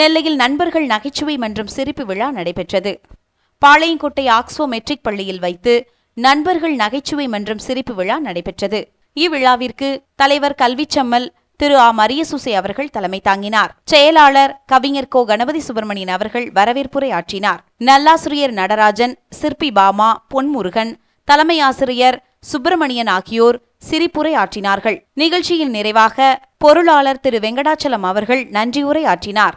நெல்லையில் நண்பர்கள் நகைச்சுவை மன்றம் சிரிப்பு விழா நடைபெற்றது. பாளையங்கோட்டை ஆக்ஸ்போ மெட்ரிக் பள்ளியில் வைத்து நண்பர்கள் நகைச்சுவை மன்றம் சிரிப்பு விழா நடைபெற்றது. இவ்விழாவிற்கு தலைவர் கல்விச்சம்மல் திரு ஆ. மரியசுசை அவர்கள் தலைமை தாங்கினார். செயலாளர் கவிஞர் கோ. கணபதி சுப்பிரமணியன் அவர்கள் வரவேற்புரை ஆற்றினார். நல்லாசிரியர் நடராஜன் சிற்பி பாமா பொன்முருகன் தலைமை ஆசிரியர் சுப்பிரமணியன் ஆகியோர் சிரிப்புரை ஆற்றினார்கள். நிகழ்ச்சியில் நிறைவாக பொருளாளர் திரு வெங்கடாச்சலம் அவர்கள் நன்றியுரை ஆற்றினார்.